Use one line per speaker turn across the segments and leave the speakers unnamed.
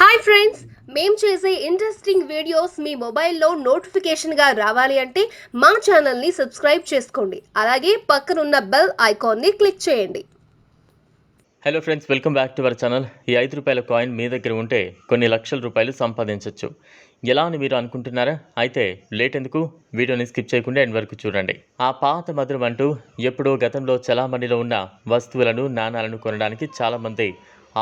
Hi friends మేము చేసే interesting videos మీ మొబైల్లో నోటిఫికేషన్గా రావాలి అంటే మా ఛానల్ని సబ్స్క్రైబ్ చేసుకోండి. అలాగే పక్కనున్న బెల్ ఐకాన్ని క్లిక్ చేయండి.
Hello friends welcome back to our channel ఈ ఐదు రూపాయల కాయిన్ మీ దగ్గర ఉంటే కొన్ని లక్షల రూపాయలు సంపాదించవచ్చు ఎలా అని మీరు అనుకుంటున్నారా? అయితే లేట్ ఎందుకు? వీడియోని స్కిప్ చేయకుండా ఎండ్ వరకు చూడండి. ఆ పాత మధురం అంటూ ఎప్పుడో గతంలో చలామణిలో ఉన్న వస్తువులను నాణాలను కొనడానికి చాలామంది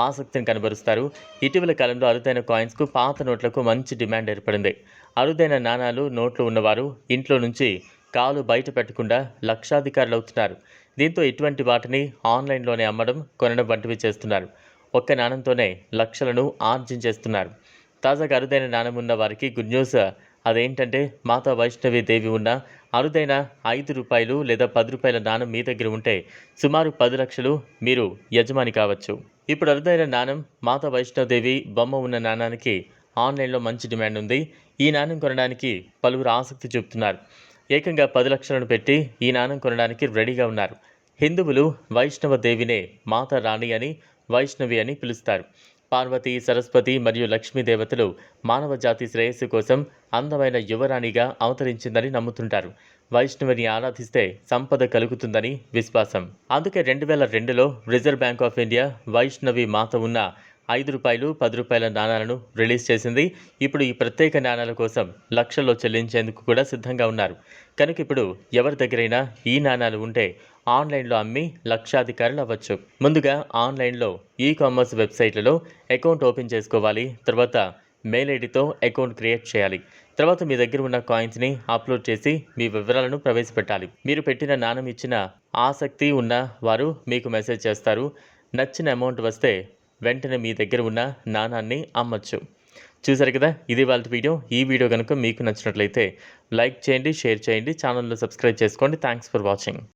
ఆసక్తిని కనబరుస్తారు. ఇటీవల కాలంలో అరుదైన కాయిన్స్కు పాత నోట్లకు మంచి డిమాండ్ ఏర్పడింది. అరుదైన నాణాలు నోట్లు ఉన్నవారు ఇంట్లో నుంచి కాలు బయట పెట్టకుండా లక్షాధికారులు అవుతున్నారు. దీంతో ఇటువంటి వాటిని ఆన్లైన్లోనే అమ్మడం కొనడం వంటివి చేస్తున్నారు. ఒక్క నాణంతోనే లక్షలను ఆర్జించేస్తున్నారు. తాజాగా అరుదైన నాణం ఉన్న వారికి గుడ్ న్యూస్. అదేంటంటే మాతా వైష్ణవి దేవి ఉన్న అరుదైన ఐదు రూపాయలు లేదా పది రూపాయల నాణం మీ దగ్గర ఉంటే సుమారు పది లక్షలు మీరు యజమాని కావచ్చు. ఇప్పుడు అరుదైన నాణం మాతా వైష్ణవదేవి బొమ్మ ఉన్న నాణానికి ఆన్లైన్లో మంచి డిమాండ్ ఉంది. ఈ నాణం కొనడానికి పలువురు ఆసక్తి చూపుతున్నారు. ఏకంగా పది లక్షలను పెట్టి ఈ నాణం కొనడానికి రెడీగా ఉన్నారు. హిందువులు వైష్ణవ దేవినే మాతా రాణి అని వైష్ణవి అని పిలుస్తారు. పార్వతి సరస్వతి మరియు లక్ష్మీ దేవతలు మానవ జాతి శ్రేయస్సు కోసం అందమైన యువరాణిగా అవతరించిందని నమ్ముతుంటారు. వైష్ణవిని ఆరాధిస్తే సంపద కలుగుతుందని విశ్వాసం. అందుకే రెండు వేల రెండులో Reserve Bank of India Vaishnavi Mata ఉన్న ఐదు రూపాయలు పది రూపాయల నాణాలను రిలీజ్ చేసింది. ఇప్పుడు ఈ ప్రత్యేక నాణాల కోసం లక్షల్లో చెల్లించేందుకు కూడా సిద్ధంగా ఉన్నారు. కనుక ఇప్పుడు ఎవరి దగ్గరైనా ఈ నాణాలు ఉంటే ఆన్లైన్లో అమ్మి లక్షాధికారులు అవ్వచ్చు. ముందుగా ఆన్లైన్లో ఈ కామర్స్ వెబ్సైట్లలో అకౌంట్ ఓపెన్ చేసుకోవాలి. తర్వాత మెయిల్ ఐడితో అకౌంట్ క్రియేట్ చేయాలి. తర్వాత మీ దగ్గర ఉన్న కాయిన్స్ని అప్లోడ్ చేసి మీ వివరాలను ప్రవేశపెట్టాలి. మీరు పెట్టిన నాణం ఇచ్చిన ఆసక్తి ఉన్న వారు మీకు మెసేజ్ చేస్తారు. నచ్చిన అమౌంట్ వస్తే వెంటనే మీ దగ్గర ఉన్న నాణాన్ని అమ్మచ్చు. చూసారు కదా? ఇది వాళ్ళ వీడియో. ఈ వీడియో కనుక మీకు నచ్చినట్లయితే లైక్ చేయండి షేర్ చేయండి ఛానల్లో సబ్స్క్రైబ్ చేసుకోండి. Thanks for watching.